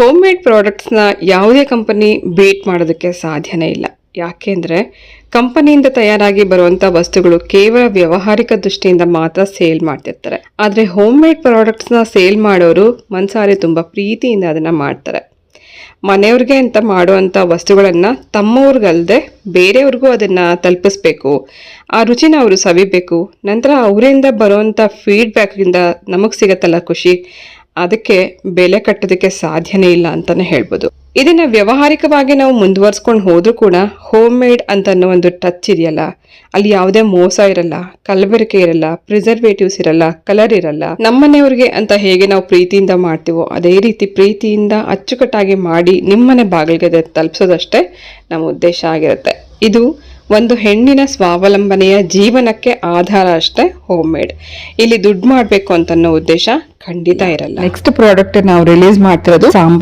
Home made ಪ್ರಾಡಕ್ಟ್ಸ್ನ ಯಾವುದೇ company beet ಮಾಡೋದಕ್ಕೆ ಸಾಧ್ಯನೇ ಇಲ್ಲ. ಯಾಕೆಂದರೆ ಕಂಪನಿಯಿಂದ ತಯಾರಾಗಿ ಬರುವಂಥ ವಸ್ತುಗಳು ಕೇವಲ ವ್ಯಾವಹಾರಿಕ ದೃಷ್ಟಿಯಿಂದ ಮಾತ್ರ ಸೇಲ್ ಮಾಡ್ತಿರ್ತಾರೆ. ಆದರೆ ಹೋಮ್ ಮೇಡ್ ಪ್ರಾಡಕ್ಟ್ಸ್ನ ಸೇಲ್ ಮಾಡೋರು ಮನ್ಸಾರೆ ತುಂಬ ಪ್ರೀತಿಯಿಂದ ಅದನ್ನು ಮಾಡ್ತಾರೆ. ಮನೆಯವ್ರಿಗೆ ಅಂತ ಮಾಡುವಂಥ ವಸ್ತುಗಳನ್ನು ತಮ್ಮವ್ರಿಗಲ್ಲದೆ ಬೇರೆಯವ್ರಿಗೂ ಅದನ್ನು ತಲುಪಿಸ್ಬೇಕು. ಆ ರುಚಿನ ಅವರು ಸವಿಬೇಕು. ನಂತರ ಅವರಿಂದ ಬರುವಂಥ ಫೀಡ್ಬ್ಯಾಕಿಂದ ನಮಗೆ ಸಿಗತ್ತಲ್ಲ ಖುಷಿ. ಅದಕ್ಕೆ ಬೆಲೆ ಕಟ್ಟೋದಕ್ಕೆ ಸಾಧ್ಯನೇ ಇಲ್ಲ ಅಂತಾನೆ ಹೇಳ್ಬೋದು. ಇದನ್ನ ವ್ಯವಹಾರಿಕವಾಗಿ ನಾವು ಮುಂದುವರ್ಸ್ಕೊಂಡು ಹೋದ್ರೂ ಕೂಡ ಹೋಮ್ ಮೇಡ್ ಅಂತ ಅನ್ನೋ ಒಂದು ಟಚ್ ಇದೆಯಲ್ಲ, ಅಲ್ಲಿ ಯಾವುದೇ ಮೋಸ ಇರಲ್ಲ, ಕಲಬೆರಕೆ ಇರಲ್ಲ ಪ್ರಿಸರ್ವೇಟಿವ್ಸ್ ಇರಲ್ಲ ಕಲರ್ ಇರಲ್ಲ, ನಮ್ಮನೆಯವ್ರಿಗೆ ಅಂತ ಹೇಗೆ ನಾವು ಪ್ರೀತಿಯಿಂದ ಮಾಡ್ತೀವೋ ಅದೇ ರೀತಿ ಪ್ರೀತಿಯಿಂದ ಅಚ್ಚುಕಟ್ಟಾಗಿ ಮಾಡಿ ನಿಮ್ಮನೆ ಬಾಗಿಲಿಗೆ ತಲುಪಿಸೋದಷ್ಟೇ ನಮ್ಮ ಉದ್ದೇಶ ಆಗಿರುತ್ತೆ. ಇದು ಒಂದು ಹೆಣ್ಣಿನ ಸ್ವಾವಲಂಬನೆಯ ಜೀವನಕ್ಕೆ ಆಧಾರ ಅಷ್ಟೇ ಹೋಮ್ ಮೇಡ್ ಇಲ್ಲಿ ದುಡ್ಡು ಮಾಡಬೇಕು ಅಂತ ಉದ್ದೇಶ ಖಂಡಿತ ಇರಲ್ಲ. ನೆಕ್ಸ್ಟ್ ಪ್ರಾಡಕ್ಟ್ ನಾವು ರಿಲೀಸ್ ಮಾಡ್ತಿರೋದು ಸಾಂಬಾರ್.